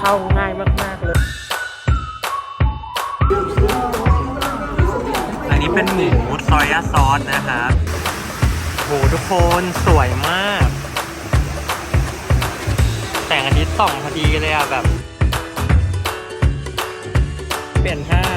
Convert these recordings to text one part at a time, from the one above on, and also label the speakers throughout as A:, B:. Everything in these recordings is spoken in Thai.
A: เข้าง่ายมาก ๆ เลย อันนี้เป็นหมูซอยาซอสนะครับโหทุกคนสวยมาก แต่งอาทิตย์ส่องพอดีเลยอะแบบ เปลี่ยนท่า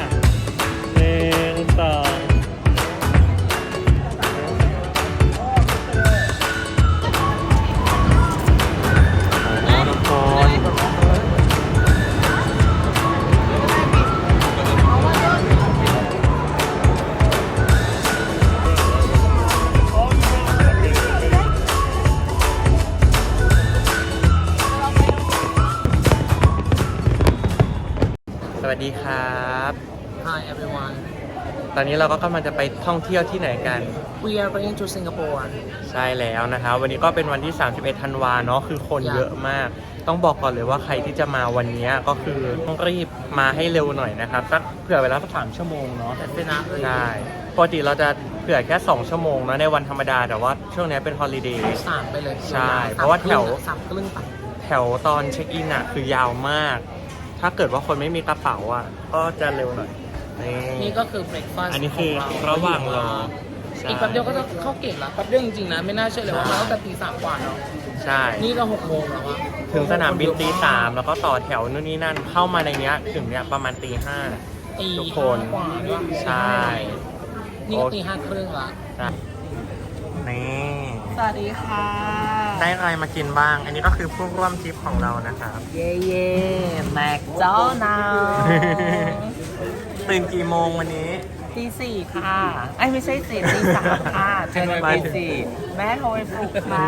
A: วัสดีครับ
B: Hi everyone.
A: ตอนนี้เราก็กำลังจะไปท่องเที่ยวที่ไหนกัน
B: We are going to Singapore.
A: ใช่แล้วนะครับวันนี้ก็เป็นวันที่ 31 ธันวาเนาะคือคน
B: ครับ
A: เยอะมาก ต้องบอกก่อนเลยว่าใครที่จะมาวันนี้ก็คือต้องรีบมาให้เร็วหน่อยนะครับสักเผื่อเวลาสักสามชั่วโมงเนาะ
B: That's enough.
A: ใช่ปกติเราจะเผื่อแค่ 2 ชั่วโมงนะในวันธรรมดาแต่ว่าช่วงนี้เป็นฮอลิเดย์
B: สามไปเลย
A: ใช่ เพราะว่าแถว
B: สามครึ่งตัด
A: แถวตอนเช็คอินอะคือยาวมาก ถ้าเกิดว่าคนไม่มีกระเป๋าอะ ก็จะเร็วหน่อย นี่
B: นี่ก็คือ breakfast
A: อันนี้คือ
B: ขง
A: ระหว่างรอใช่
B: อีกแป๊บเดียวก็จะเข้าเกตละแป๊บเดียวจริงๆนะ ไม่น่าเชื่อเลยว่ามาตั้งแต่ตีสามกว่าเนาะ
A: ใช่
B: นี่ก็หกโมงแล้วอะ
A: ถึงสนามบินตีสามแล้วก็ต่อแถวนู่นนี่นั่นเข้ามาในเนี้ยถึงเนี้ยประมาณตีห้า
B: ตี
A: ทุกคน
B: ห้ากว่าด้วย
A: ใช่
B: นี่ก็ตีห้าครึ่งละ
A: นี่
B: สวัสดีค่ะ
A: ได้อะไรมากินบ้าง อันนี้ก็คือผู้ร่วมทริปของเรานะครับ
B: เย่เย่แม็กโดนัล
A: ตื่นกี่โมงวันนี้
B: ตีสี่ค่ะ ไอ้ยไม่ใช่สี่ตีสามค่ะเจอกันตีสี่แม่โทรไปปลุกค่ะ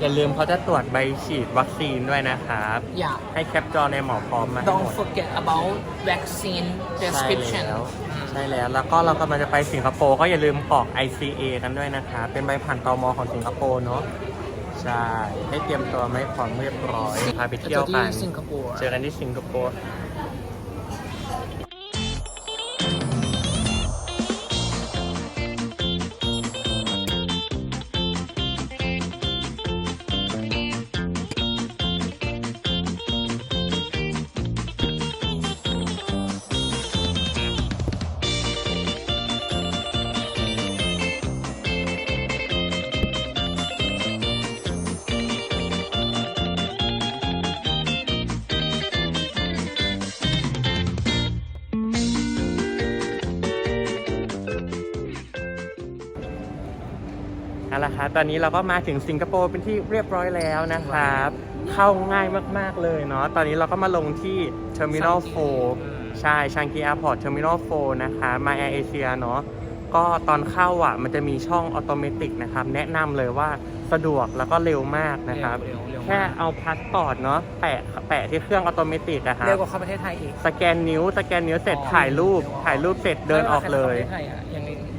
A: อย่าลืมเขาจะตรวจใบฉีดวัคซีนด้วยนะครับ
B: อย่า
A: ให้แคปจอในหมอพร้อมมาให้หม
B: Don't
A: ด
B: forget about vaccine
A: ใช่
B: description
A: แล้ว
B: อืม
A: ใช่แล้ว แล้วก็เรากำลังจะไปสิงคโปร์ก็อย่าลืมกรอก ICA กันด้วยนะคะ เป็นใบผ่านตมของสิงคโปร์เนาะ ใช่ ให้เตรียมตัวไม่พร้อมเรียบร้อย พาไปเที่ยวกัน
B: ที่สิงคโปร์
A: เจอกันที่สิงคโปร์ เอาละครับตอนนี้เราก็มาถึงสิงคโปร์เป็นที่เรียบร้อยแล้วนะครับ เข้าง่ายมากๆเลยเนาะตอนนี้เราก็มาลงที่ Terminal 4ใช่ชางกีแอร์พอร์ตเทอร์มินอล4นะคะมาแอร์เอเชียเนาะก็ตอนเข้าอะมันจะมีช่องออโตเมติกนะครับ แนะนำเลยว่าสะดวกแล้วก็เร็วมากนะครับ
B: เร็วเร็ว
A: แค่เอาพาสปอร์ตเนาะแปะแปะที่เครื่องออโตเมติกอะครับ
B: เร็วกว่าเข้าประเทศไทยอีก
A: สแกนนิ้วสแกนนิ้วเสร็จถ่ายรูปถ่ายรูปเสร็จเดินออกเลย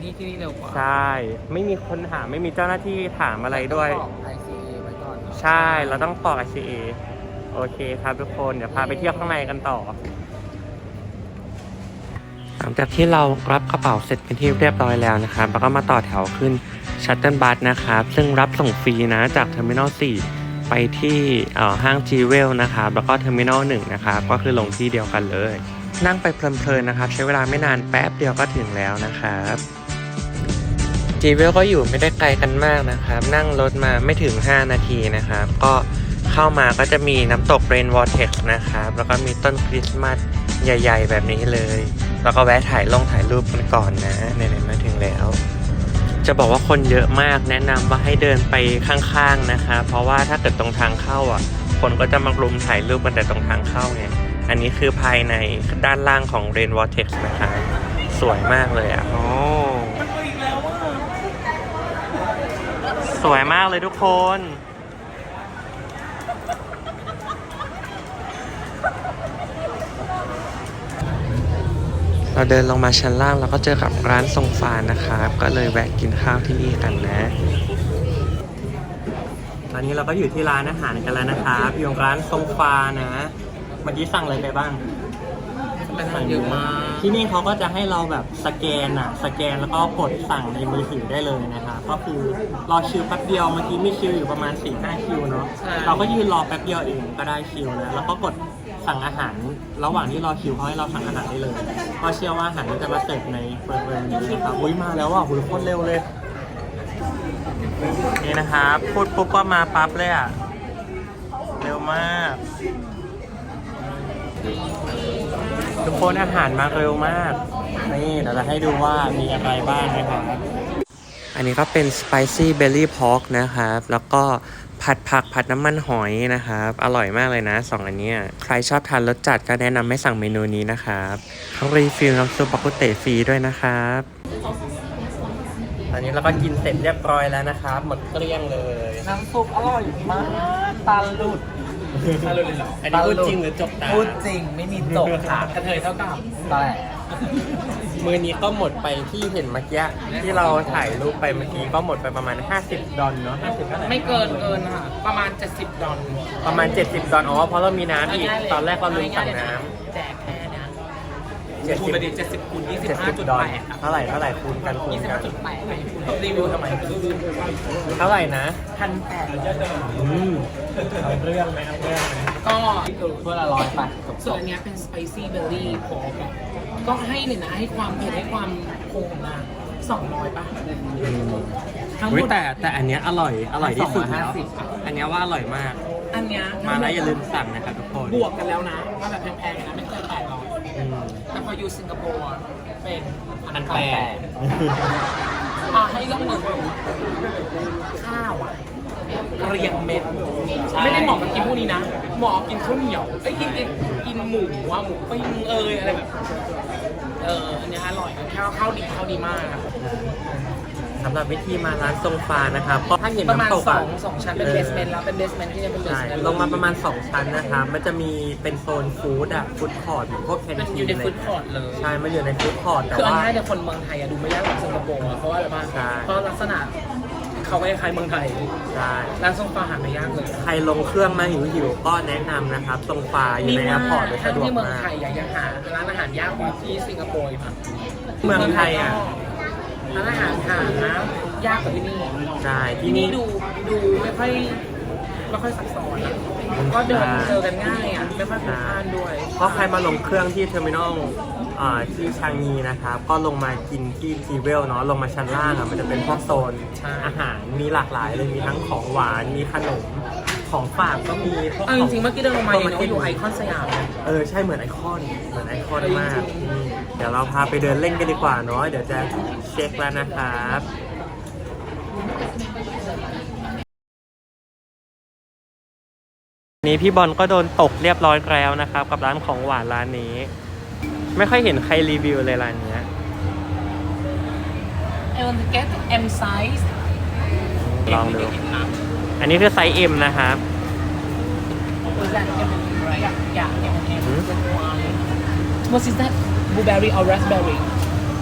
B: นี้นี่ที่นี่เร็วกว่า
A: ใช่ ไม่มีคนถามไม่มีเจ้าหน้าที่ถามอะไรด้วย
B: ต้องกรอก ICA ไว้ก่อน
A: ใช่ เราต้องกรอก ICA โอเคครับทุกคน เดี๋ยวพาไปเที่ยวข้างในกันต่อ หลังจากที่เรารับกระเป๋าเสร็จเป็นที่เรียบร้อยแล้วนะครับแล้วก็มาต่อแถวขึ้นชัตเติลบัสนะครับ ซึ่งรับส่งฟรีนะจากเทอร์มินอล4ไปที่เอ่อห้าง g ีเวลนะครับ แล้วก็เทอร์มินอล1นะครับ ก็คือลงที่เดียวกันเลย นั่งไปเพลินๆนะครับ ใช้เวลาไม่นานแป๊บเดียวก็ถึงแล้วนะครับ จีเวลก็อยู่ไม่ได้ไกลกันมากนะครับ นั่งรถมาไม่ถึง 5 นาทีนะครับ ก็เข้ามาก็จะมีน้ำตกเรนวอเท็กซ์นะครับ แล้วก็มีต้นคริสต์มาสใหญ่ ๆ แบบนี้เลย แล้วก็แวะถ่ายลงถ่ายรูปกันก่อนนะไหนๆมาถึงแล้ว จะบอกว่าคนเยอะมากแนะนำว่าให้เดินไปข้างๆนะคะเพราะว่าถ้าเกิดตรงทางเข้าอะ คนก็จะมารุมถ่ายรูปกันแต่ตรงทางเข้าไงอันนี้คือภายในด้านล่างของ Rain Vortex นะคะ สวยมากเลยอะโอ้ ส วยมากเลยทุกคน เราเดินลงมาชั้นล่างแล้วก็เจอกับร้านทรงฟานนะครับ ก็เลยแวะกินข้าวที่นี่กันนะตอนนี้เราก็อยู่ที่ร้านอาหารกันแล้วนะครับอยู่ร้านทรงฟานะ เมื่อกี้สั่งอะไรไปบ้าง
B: เป็นอาหารเยอะมาก
A: ที่นี่เขาก็จะให้เราแบบสแกนอะสแกนแล้วก็กดสั่งในมือถือได้เลยนะคะก็คือรอคิวแป๊บเดียวเมื่อกี้มีคิวอยู่ประมาณ4ี่ห้าคิวเนาะ
B: ใช่
A: เราก็ยืนรอแป๊บเดียวเองก็ได้คิวแล้วแล้วก็กดสั่งอาหาร ระหว่างที่รอคิวเขาให้เราสั่งอาหารได้เลยเพราะเชื่อว่าอาหารนี้จะมาเสิร์ฟในเฟิร์มนี้นะครับอุ้ยมาแล้วอะหุ่นโคตรเร็วเลย นี่นะครับพูดปุ๊บก็มาปั๊บเลยอะเร็วมาก ทุกคนอาหารมาเร็วมาก นี่เดี๋ยวจะให้ดูว่ามีอะไรบ้างนะครับอันนี้ก็เป็น spicy belly pork นะครับ แล้วก็ผัดผักผัดน้ำมันหอยนะครับ อร่อยมากเลยนะสองอันเนี้ยใครชอบทานรสจัดก็แนะนำให้สั่งเมนูนี้นะครับทั้งรีฟิลน้ำซุปบักกุเตฟรีด้วยนะครับตอนนี้เราก็กินเสร็จเรียบร้อยแล้วนะครับ หมดเกลี้ยงเลย
B: น้ำซุปอร่อยมากตาหลุด ตาหลุดเลยเหรอ
A: อันนี้พูดจริงหรือจกตา
B: พูดจริงไม่มีจบค่ะกระเทยเท่ากับแต่
A: มือนี้ก็หมดไปที่เห็นเมื่อกี้ที่เราถ่ายรูปไปเมื่อกี้ก็หมดไปประมาณ 50 ดอลเนาะ50เท่าไหร่
B: ไม่เกินเกินค่ะ ประมาณ 70 ดอล
A: ประมาณ 70 ดอลอ๋อเพราะเรามีน้ำอีก ตอนแรกเราลืมสั่งน้
B: แจกแค่เนี้ยำ คูณไปดิ70คูณ
A: 70
B: 25.8
A: ดอล
B: ครับ
A: เท่าไหร่เท่าไหร่คูณกันคูณกัน
B: 25.8รีวิวทำไม
A: เท่าไหร่นะ
B: พันแปด
A: อืมเอาเรื่องไหมเอาเรื่องไหม
B: ก็เพื่อละร้อยไปส่วนอันเนี้ยเป็น spicy berry pork อะก็ให้เลยนะ ให้ความเผ็ดให้ความคงของนางสองร้อยป่ะทั้งหม
A: อุ๊ย
B: ด
A: แต่แต่อันเนี้ยอร่อยอร่อยที่สุดแล้ว
B: 250อะ
A: อันเนี้ยว่าอร่อยมาก
B: อันเนี้ย
A: มาแล้วอย่าลืมสั่งนะครับทุกคน
B: บวกกันแล้วนะว่าแบบแพงๆนะไม่เกินแปดร้อย
A: อืม
B: แต่พออยู่สิงคโปร์อะเป็น
A: อันแปด
B: อ่าให้เรื่องหนึ่งข้าวอะเรียงเม็ดไม่ได้เหมาะกับกินพวกนี้นะ เหมาะกับกินข้าวเหนียวไอ้ยกินกินกินหมูว่าหมูปิ้งเอยอะไรแบบ เอออันเนี้ยอร่อยข้าวข้าวดีข้าวดีมากอะ
A: สำหรับวิธีมาร้านทรงฟ้านะครับก็ถ้าเห็น
B: ประมาณ
A: น้ำตก
B: สอ
A: อะ
B: งสองชั้นเป็นเบสเมนต์แล้วเป็นเบสเมนต์ที่จะเป็นเบส
A: ใช่
B: เมนต์
A: ลงมาประมาณ 2 ชั้นนะครับมันจะมีเป็นโซนฟู้ดอะฟู้ดคอร์ทพวกแคน
B: มันอ
A: ที
B: ยู่
A: น
B: ใน
A: เล
B: ฟู้
A: ย
B: ดคอร์ทเลย
A: ใช่ มันอยู่ในฟู้ดคอร์ทแต่
B: คือเอา
A: ว่า
B: ง่ายๆแต่คนเมืองไทยอะดูไม่ยากกว่าสิงคโปร์อะเพราะว่าอะไรบ้าง
A: ใช่
B: เพราะลักษณะเขาคล้ายๆเมืองไทย
A: ใช่
B: ร้านส้มปลาหาไม่ยากเลย
A: ใครลงเครื่องมาหิวหิวๆก็แนะนำนะครับทรงฟ้าอยู่ในแอร์พอร์ตเลย
B: ทั้
A: สะ
B: ง
A: ดวก
B: ที่เมือง
A: มาก
B: ไทยอะยังหาร้านอาหารยากกว่าที่สิงคโปร์อีกอะ
A: เมืองไทยอะ
B: ร้านอาหารหานะยากกว่าที่นี่
A: ใช่
B: ที่
A: ที่
B: นี่
A: นี่
B: ดูดูไม่ค่อยไม่ค่อยซับซ้อนอะก็เดินเจอกันง่ายอะไม่ค่อยพลุกพล่านด้วย
A: เพราะใครมาลงเครื่องที่เทอร์มินอลอ่าที่ชางงีนะครับ ก็ลงมากินที่จีเวลเนาะลงมาชั้นล่างอะมันจะเป็นพวกโซน
B: ใช่
A: อาหารมีหลากหลายเลยมีทั้งของหวานมีขนมของฝากก็มีพวก
B: เอาจริงๆ
A: ข
B: เมื่อกี้เดินลงมายังอยู่ไอคอนสยามนะ
A: เออใช่เหมือนไอคอนเหมือนไอคอน
B: เออ
A: มาก
B: จริง
A: อืมเดี๋ยวเราพาไปเดินเล่นกันดีกว่าเนาะเดี๋ยวจะเช็คแล้วนะครับนี้พี่บอลก็โดนตกเรียบร้อยแล้วนะครับ กับร้านของหวานร้านนี้ ไม่ค่อยเห็นใครรีวิวเลยร้านเนี้ย
B: I want to get M size
A: ลองดูอันนี้คือไซส์ M นะครับ
B: Was that M right yeah M M
A: Hmm?
B: What is that blueberry or raspberry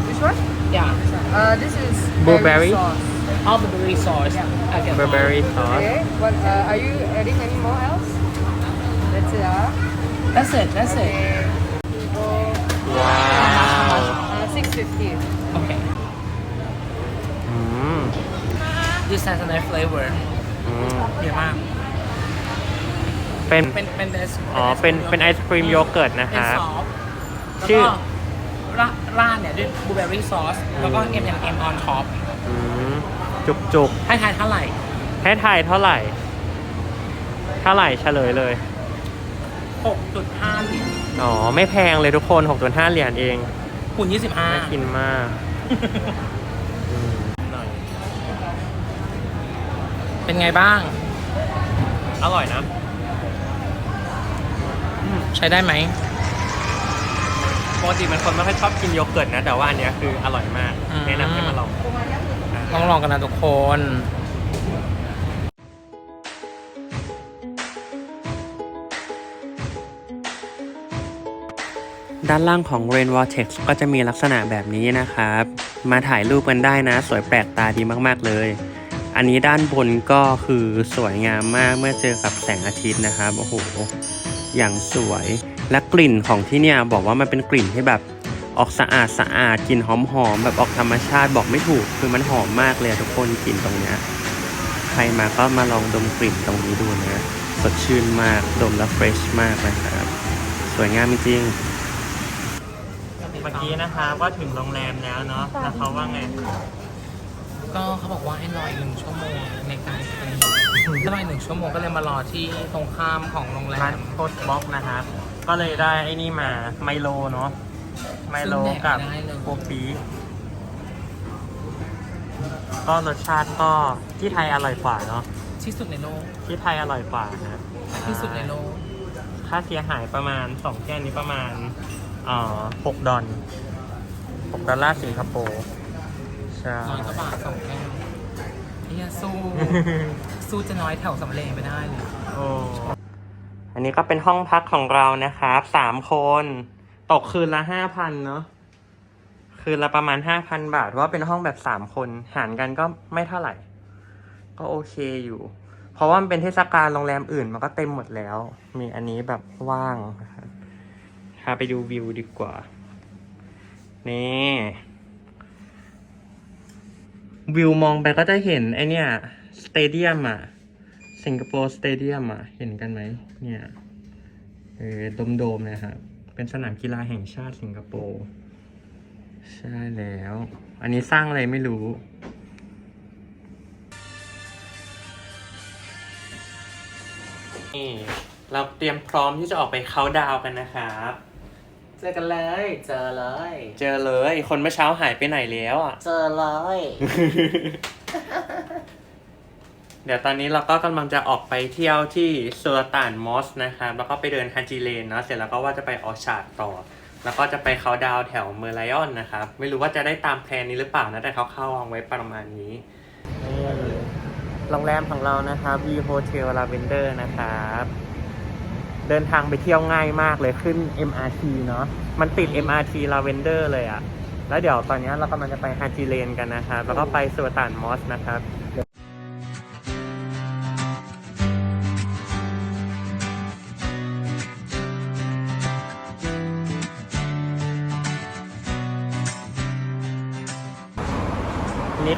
C: Which one?
B: yeah
C: Uh, this is
A: Blueberry?
C: berry sauce.
B: all blueberry sauce okay
A: Burberry sauce
C: Okay. What? Uh, are you adding any more else? That's it. Ah.
B: that's it that's it
C: Okay.
A: ว้าว
C: Uh, six fifty.
B: okay
A: อืม
B: this has a nice flavor
A: อืม
B: เยอะมาก
A: เป็น
B: เป็นเป็น ice-
A: อ๋อ เป็น เป็นไอศครีมโยเกิร์ตนะค
B: เป็น
A: รับ
B: ซอฟ
A: ชื่อ
B: แล้วก็รา ราดเนี่ยด้วย blueberry sauce แล้วก็ M M on top
A: อืมจุกจุก
B: ให้ทายเท่าไหร่
A: ๆให้ทายเท่าไหร่ เท่าไหร่เฉลยเลย
B: 6.5เหรียญ
A: อ๋อ ไม่แพงเลยทุกคน 6.5 เหรียญเอง
B: คูณ
A: น่า
B: 25
A: กินมากอืมหน่อย
B: เป็นไงบ้าง
A: อร่อยนะ
B: ใช้ได้ไหม
A: ปกติมันคนไม่ค่อยชอบกินโยเกิร์ตนะ แต่ว่าอันเนี้ยคืออร่อยมาก
B: อืม
A: แนะนำให้มาลอง
B: ต้องลองกันนะทุกคน
A: ด้านล่างของ Rain Vortex ก็จะมีลักษณะแบบนี้นะครับ มาถ่ายรูปกันได้นะ สวยแปลกตาดีมากๆเลย อันนี้ด้านบนก็คือสวยงามมากเมื่อเจอกับแสงอาทิตย์นะครับ โอ้โห อย่างสวย และกลิ่นของที่เนี่ยบอกว่ามันเป็นกลิ่นที่แบบออกสะอาดสะอาดกลิ่นหอมหอมๆแบบออกธรรมชาติบอกไม่ถูก คือมันหอมมากเลยอะทุกคนกลิ่นตรงเนี้ยใครมาก็มาลองดมกลิ่นตรงนี้ดูนะสดชื่นมากดมแล้วเฟรชมากนะครับสวยงามจริงเมื่อกี้นะคะก็ถึงโรงแรมแล้วเนาะแล้วเขาว่าไง
B: ก็เขาบอกว่าให้รออีกหนึ่งชั่วโมงในการไปถ้ารออีกหนึ่งชั่วโมงก็เลยมารอที่ตรงข้ามของโรงแร
A: ร้าน
B: ม
A: โคสบ็อกนะครับ ก็เลยได้ไอ้นี่มาไมโลเนาะไมโลกับ
B: ซึ่งแดกไม่ได้เลย
A: โกปีก็รสชาติก็ที่ไทยอร่อยกว่าเนาะ
B: ที่สุดในโลก
A: ที่ไทยอร่อยกว่านะ
B: ที่สุดในโลก
A: ค่าเสียหายประมาณสองแก้วนี้ประมาณเอ่อหกดอลหกดอลลาร์สิงคโปร์ใช่
B: ร้อยกว่าบาทสองแก้วเฮียสู้ สู้จะน้อยแถวสำเร็จไม่ได้เลย
A: โอ้ อันนี้ก็เป็นห้องพักของเรานะครับสามคน ตกคืนละห้าพันเนาะคืนละประมาณห้าพันบาทเพราะว่าเป็นห้องแบบสามคน หารกันก็ไม่เท่าไหร่ ก็โอเคอยู่ เพราะว่ามันเป็นเทศกาลโรงแรมอื่นมันก็เต็มหมดแล้ว มีอันนี้แบบว่างครับพาไปดูวิวดีกว่า นี่วิวมองไปก็จะเห็นไอเนี่ย สเตเดียมอะ สิงคโปร์สเตเดียมอะเห็นกันไหมเนี่ยเออโดมๆนะครับ เป็นสนามกีฬาแห่งชาติสิงคโปร์ ใช่แล้ว อันนี้สร้างอะไรไม่รู้นี่เราเตรียมพร้อมที่จะออกไปเขาน์ดาวน์กันนะครับ
B: เจอกันเลย เจอเลย
A: เจอเลย คนเมื่อเช้าหายไปไหนแล้วอะ
B: เจอเลย
A: เดี๋ยวตอนนี้เราก็กำลังจะออกไปเที่ยวที่สุลต่านมอสนะครับแล้วก็ไปเดินฮันจิเลนเนาะเสร็จแล้วก็ว่าจะไปออชาร์ดต่อ แล้วก็จะไปเขาดาวแถวเมอร์ไลออนนะครับ ไม่รู้ว่าจะได้ตามแพลนนี้หรือเปล่านะแต่เขาเข้าวางไว้ประมาณนี้โรงแรมของเรานะครับ V Hotel Lavender นะครับ เดินทางไปเที่ยวง่ายมากเลยขึ้น MRT เนาะมันติด MRT Lavender เลยอะแล้วเดี๋ยวตอนนี้เรากำลังจะไปฮาจิเลนกันนะครับ แล้วก็ไปสุลต่านมอสนะครับ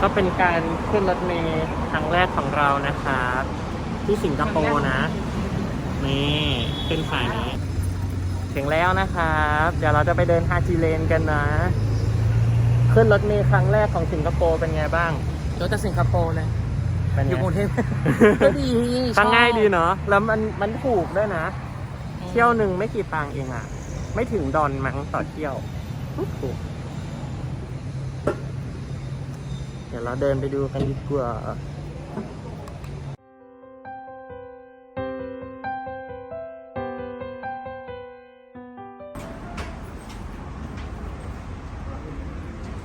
A: ก็เป็นการขึ้นรถเมล์ครั้งแรกของเรานะครับที่สิงคโปร์นะ นี่ขึ้นสายนี้ ถึงแล้วนะครับ เดี๋ยวเราจะไปเดินฮาจิเลนกันนะ ขึ้นรถเมล์ครั้งแรกของสิงคโปร์เป็นไงบ้าง
B: รถจากสิงคโปร์เลย
A: เป็น
B: อ
A: ไง
B: ยู่กรุงเทพก็ดี
A: ตั้งง่ายดี
B: ชอบ
A: เนาะแล้วมันมันถูกด้วยนะ เที่ยวหนึ่งไม่กี่ตังค์เองอะไม่ถึงดอนมั้งต่อเที่ยวถูก เดี๋ยวเราเดินไปดูกันดีกว่า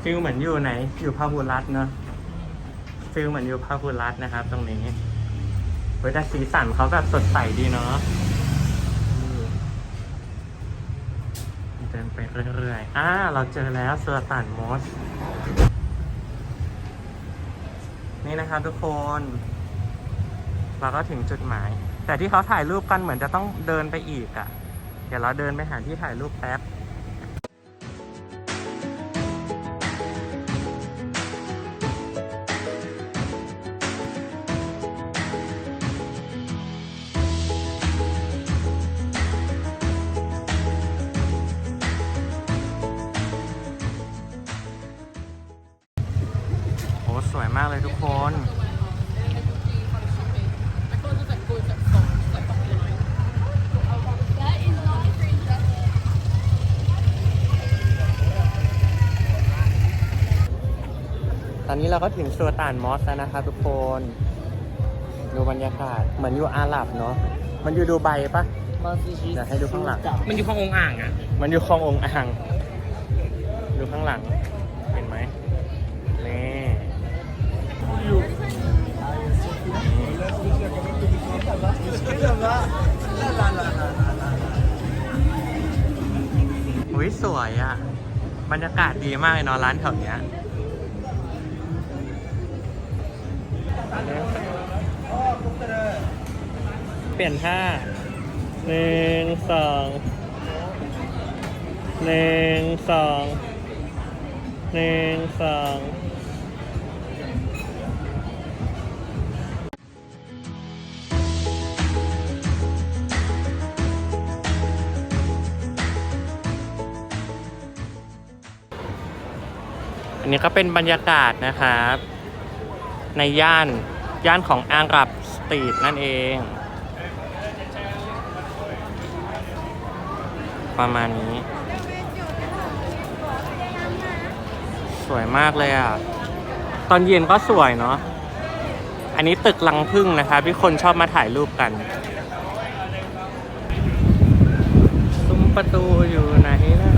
A: ฟิลเหมือนอยู่ไหน อยู่พาหุรัตเนอะฟิลเหมือนอยู่พาหุรัตนะครับ ตรงนี้เว้ยแต่สีสันเขาแบบสดใสดีเนาะเดินไปเรื่อยๆ อ่า เราเจอแล้วสุลต่านมอส นี่นะครับทุกคนเราก็ถึงจุดหมาย แต่ที่เขาถ่ายรูปกันเหมือนจะต้องเดินไปอีกอะ่ะ เดี๋ยวเราเดินไปหาที่ถ่ายรูปแป๊บ อนนี้เราก็ถึงสุลต่านมอสแล้วนะครับทุกคน ดูบรรยากาศ เหมือนอยู่อาหรับเนาะ มันอยู่ดูไบปะเดี๋ยวให้ดูข้างหลัง
B: มันอยู่ข้างองค์อ่างอะ
A: มันอยู่คลององอ่าง ดูข้างหลัง เห็นไหมนี่อุ้ยสวยอะ บรรยากาศดีมากเลยเนาะร้านแถวเนี้ย เปลี่ยนท่าหนึ่งสองหนึ่งสองหนึ่งสองอันนี้ก็เป็นบรรยากาศนะครับ ในย่าน ย่านของอากับสตรีทนั่นเอง ประมาณนี้ สวยมากเลยอะ ตอนเย็นก็สวยเนาะอันนี้ตึกลังพึ่งนะครับที่คนชอบมาถ่ายรูปกัน ซุ้มประตูอยู่ไหนนะ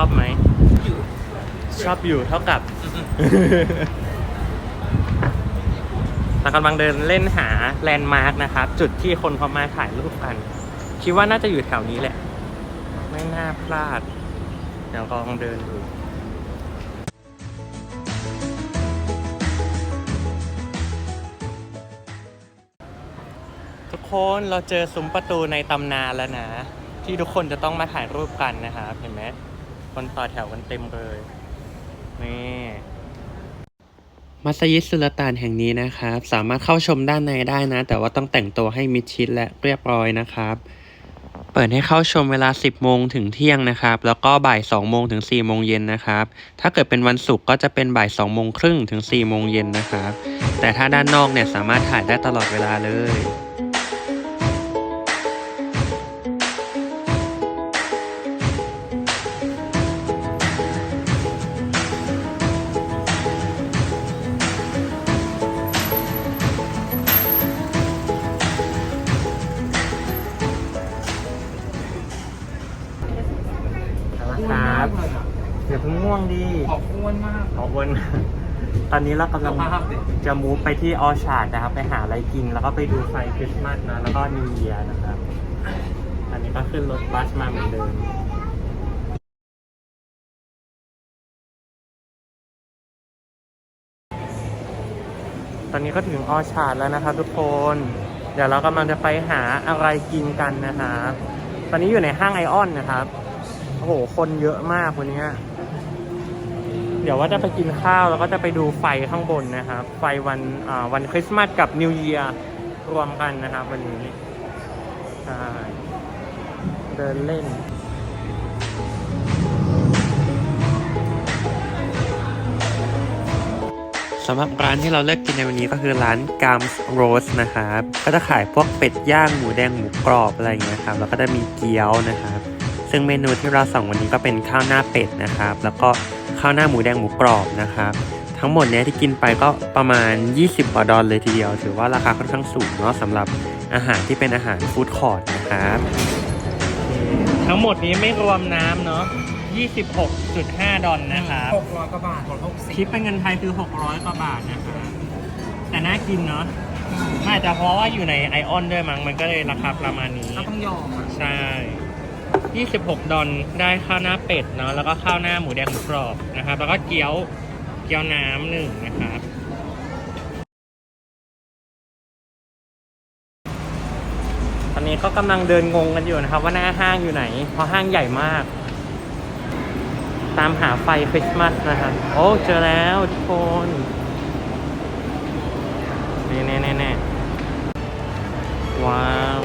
A: อบไหม ชอบอยู่เท่ากับ เรากำลังเดินเล่นหาแลนด์มาร์กนะครับ จุดที่คนเขามาถ่ายรูปกัน คิดว่าน่าจะอยู่แถวนี้แหละ ไม่น่าพลาด เดี๋ยวลองเดินดูทุกคนเราเจอซุ้มประตูในตำนานแล้วนะ ที่ทุกคนจะต้องมาถ่ายรูปกันนะครับเห็นไหม คนต่อแถวกันเต็มเลย นี่ มัสยิดสุลต่านแห่งนี้นะครับ สามารถเข้าชมด้านในได้นะ แต่ว่าต้องแต่งตัวให้มิดชิดและเรียบร้อยนะครับ เปิดให้เข้าชมเวลา 10 โมงถึงเที่ยงนะครับ แล้วก็บ่าย 2 โมงถึง 4 โมงเย็นนะครับ ถ้าเกิดเป็นวันศุกร์ก็จะเป็นบ่าย 2 โมงครึ่งถึง 4 โมงเย็นนะครับ แต่ถ้าด้านนอกเนี่ยสามารถถ่ายได้ตลอดเวลาเลย อ
B: น
A: นี้เรากำลัง
B: สภาพดิ
A: จะมูฟไปที่ออชาร์ดนะครับ ไปหาอะไรกินแล้วก็ไปดูไฟคริสต์มาสนะแล้วก็นิวเยียร์นะครับ อันนี้ก็ขึ้นรถบัสมาเหมือนเดิมตอนนี้ก็ถึงออชาร์ดแล้วนะครับทุกคน เดี๋ยวเรากำลังจะไปหาอะไรกินกันนะครับ ตอนนี้อยู่ในห้างไอออนนะครับ โอ้โห คนเยอะมากวันนี้ เดี๋ยวว่าจะไปกินข้าวแล้วก็จะไปดูไฟข้างบนนะครับ ไฟวันวันคริสต์มาสกับนิวเยียร์รวมกันนะครับวันนี้ใช่เดินเล่นสำหรับร้านที่เราเลือกกินในวันนี้ก็คือร้าน Gums Roast นะครับ ก็จะขายพวกเป็ดย่างหมูแดงหมูกรอบอะไรอย่างเงี้ยครับ แล้วก็จะมีเกี๊ยวนะครับ ซึ่งเมนูที่เราสั่งวันนี้ก็เป็นข้าวหน้าเป็ดนะครับ แล้วก็ ข้าวหน้าหมูแดงหมูกรอบนะครับ ทั้งหมดเนี้ยที่กินไปก็ประมาณ 20กว่าดอลเลยทีเดียว ถือว่าราคาค่อนข้างสูงเนาะสำหรับอาหารที่เป็นอาหารฟู้ดคอร์ทนะครับ ทั้งหมดนี้ไม่รวมน้ำเนาะ26.5 ดอลนะครับ
B: หกร้อยกว่าบาทหกหกสิ
A: คิดเป็นเงินไทยคือ 600กว่าบาทนะคะแต่น่ากินเนาะมันอาจจะเพราะว่าอยู่ในไอออนด้วยมั้งมันก็เลยราคาประมาณนี้
B: ก็ต้องยอมอะ
A: ใช่ 26 ดอลได้ข้าวหน้าเป็ดเนาะแล้วก็ข้าวหน้าหมูแดงหมูกรอบนะครับ แล้วก็เกี๊ยวเกี๊ยวน้ำหนึ่งนะครับตอนนี้ก็กำลังเดินงงกันอยู่นะครับ ว่าหน้าห้างอยู่ไหน เพราะห้างใหญ่มาก ตามหาไฟคริสต์มาสนะครับ โอ้เจอแล้วทุกคนนี่แน่แน่แน่ว้าว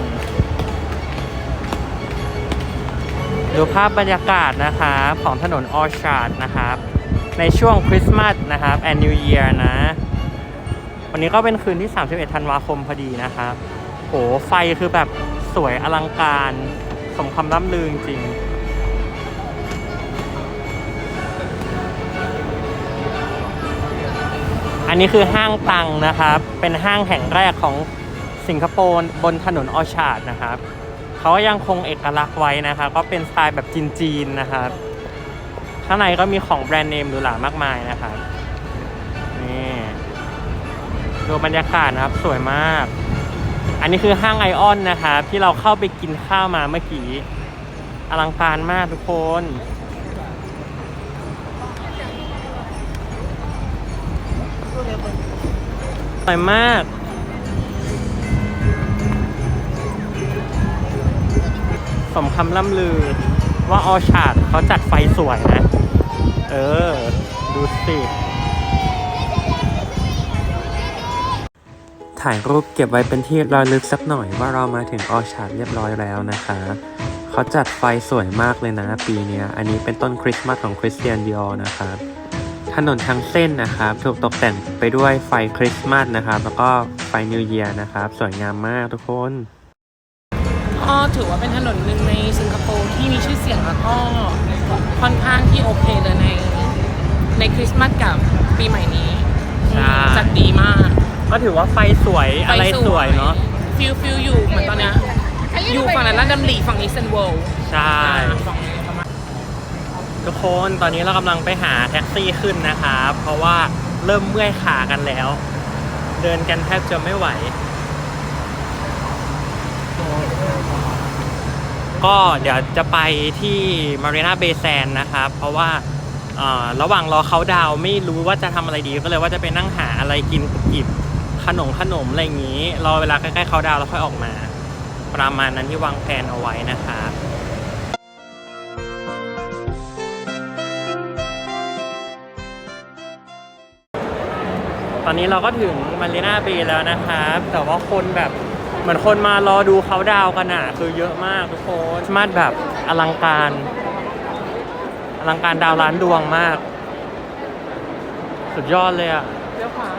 A: ดูภาพบรรยากาศนะครับของถนนออชาร์ดนะครับ ในช่วงคริสต์มาสนะครับแอนนิวเยียร์นะ วันนี้ก็เป็นคืนที่ 31 ธันวาคมพอดีนะครับโหไฟคือแบบสวยอลังการ สมคำล่ำลือจริงอันนี้คือห้างตังนะครับ เป็นห้างแห่งแรกของสิงคโปร์บนถนนออชาร์ดนะครับ เขายังคงเอกลักษณ์ไว้นะครับก็เป็นสไตล์แบบจีนๆนะครับข้างในก็มีของแบรนด์เนมหรูหรามากมายนะครับนี่ดูบรรยากาศนะครับสวยมาก อันนี้คือห้างไอออนนะครับที่เราเข้าไปกินข้าวมาเมื่อกี้อลังการมากทุกคนสวยมาก สมคำล่ำลือว่าออชาร์ดเขาจัดไฟสวยนะ เออ ดูสิ ถ่ายรูปเก็บไว้เป็นที่ระลึกสักหน่อยว่าเรามาถึงออชาร์ดเรียบร้อยแล้วนะคะ เขาจัดไฟสวยมากเลยนะปีนี้อันนี้เป็นต้นคริสต์มาสของคริสเตียนดิออนะครับถนนทั้งเส้นนะครับถูกตกแต่งไปด้วยไฟคริสต์มาสนะครับ แล้วก็ไฟนิวเยียร์นะครับ สวยงามมากทุกคน
B: ก็ถือว่าเป็นถนนหนึ่งในสิงคโปร์ที่มีชื่อเสียงแล้วก็ค่อนข้างที่โอเคเลยในในคริสต์มาสกับปีใหม่นี้
A: ใช่
B: จัดดีมาก
A: ก็ถือว่าไฟสวยอะไรสวยเนาะ
B: ฟิลฟิลอยู่เหมือนตอนเนี้ยอยู่ฝั่งนั้นลาดดำรีฝั่งนี้เซนเวิลด์
A: ใช่
B: ฝั่งนี้ประมาณ
A: ทุกคนตอนนี้เรากำลังไปหาแท็กซี่ขึ้นนะครับ เพราะว่าเริ่มเมื่อยขากันแล้ว เดินกันแทบจะไม่ไหว ก็เดี๋ยวจะไปที่มารีนาเบย์แซนนะครับ เพราะว่าระหว่างรอเขาดาวไม่รู้ว่าจะทำอะไรดีก็เลยว่าจะไปนั่งหาอะไรกินหยิบขนมขนมอะไรอย่างนี้ รอเวลาใกล้ๆเขาดาวแล้วค่อยออกมา ประมาณนั้นที่วางแผนเอาไว้นะครับตอนนี้เราก็ถึงมารีนาเบย์แล้วนะครับ แต่ว่าคนแบบ เหมือนคนมารอดูเขาดาวกันอะคือเยอะมากทุกคนมาดแบบอลังการ อลังการดาวล้านดวงมาก สุดยอดเลยอะ
B: เดี๋ยวขวา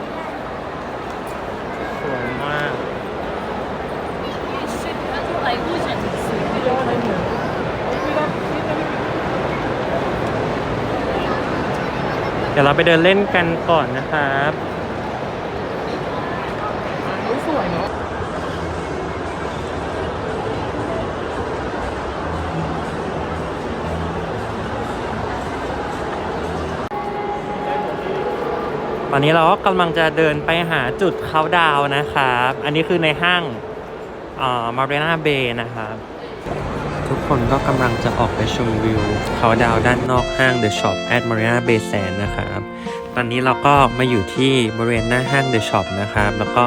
A: สวยมาก เดี๋ยวเราไปเดินเล่นกันก่อนนะครับ ตอนนี้เราก็กำลังจะเดินไปหาจุดเขาดาวนะครับ อันนี้คือในห้างมารีนาเบย์นะครับ ทุกคนก็กำลังจะออกไปชมวิวเขาดาวด้านนอกห้าง The Shop at Marina Bay Sand นะครับ ตอนนี้เราก็มาอยู่ที่บริเวณหน้าห้าง The Shop นะครับ แล้วก็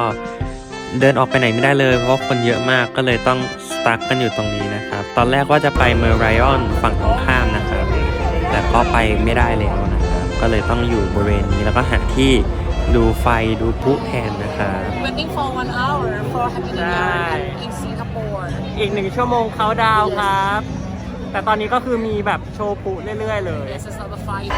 A: เดินออกไปไหนไม่ได้เลย เพราะคนเยอะมากก็เลยต้องสตั๊กกันอยู่ตรงนี้นะครับ ตอนแรกว่าจะไปเมอร์ไรออนฝั่งตรงข้ามนะครับ แต่ก็ไปไม่ได้แล้วนะ ก็เลยต้องอยู่บริเวณนี้แล้วก็หาที่ดูไฟดูพลุแทนนะครับ
B: waiting for one hour for Happy New
A: ใช่
B: Year in Singapore
A: อีกหนึ่งชั่วโมงเขาดาวน์ครับ แต่ตอนนี้ก็คือมีแบบโชว์พลุเรื่อยๆเลย
B: This is not the fight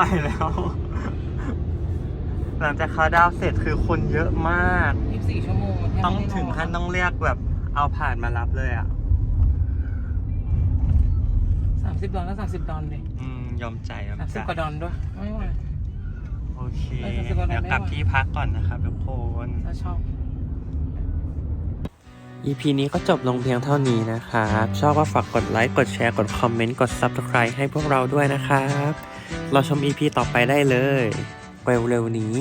A: ไม่ไหวแล้ว หลังจากเขาดาวน์เสร็จคือคนเยอะมาก
B: 24 ชั่วโมงมันแทบ
A: ต้อง
B: ไม่
A: ถึง
B: นน
A: ขั้นต้องเรียกแบบเอาผ่านมารับเลยอะ
B: 30ดอลลาร์30ดอลเลย
A: อืม ยอมใจยอมใจ
B: 30กว่าดอลด้วย ไม่ไหว
A: โอเค
B: เออ30กว่าดอล
A: เดี๋ยวกลับ
B: ได้ว่ะ
A: ที่พักก่อนนะครับทุกคน
B: ถ้าชอบ
A: EP นี้ก็จบลงเพียงเท่านี้นะครับ ชอบก็ฝากกดไลค์ กดแชร์ กดคอมเมนต์ กด Subscribe ให้พวกเราด้วยนะครับ เราชม EP ต่อไปได้เลย เร็วๆนี้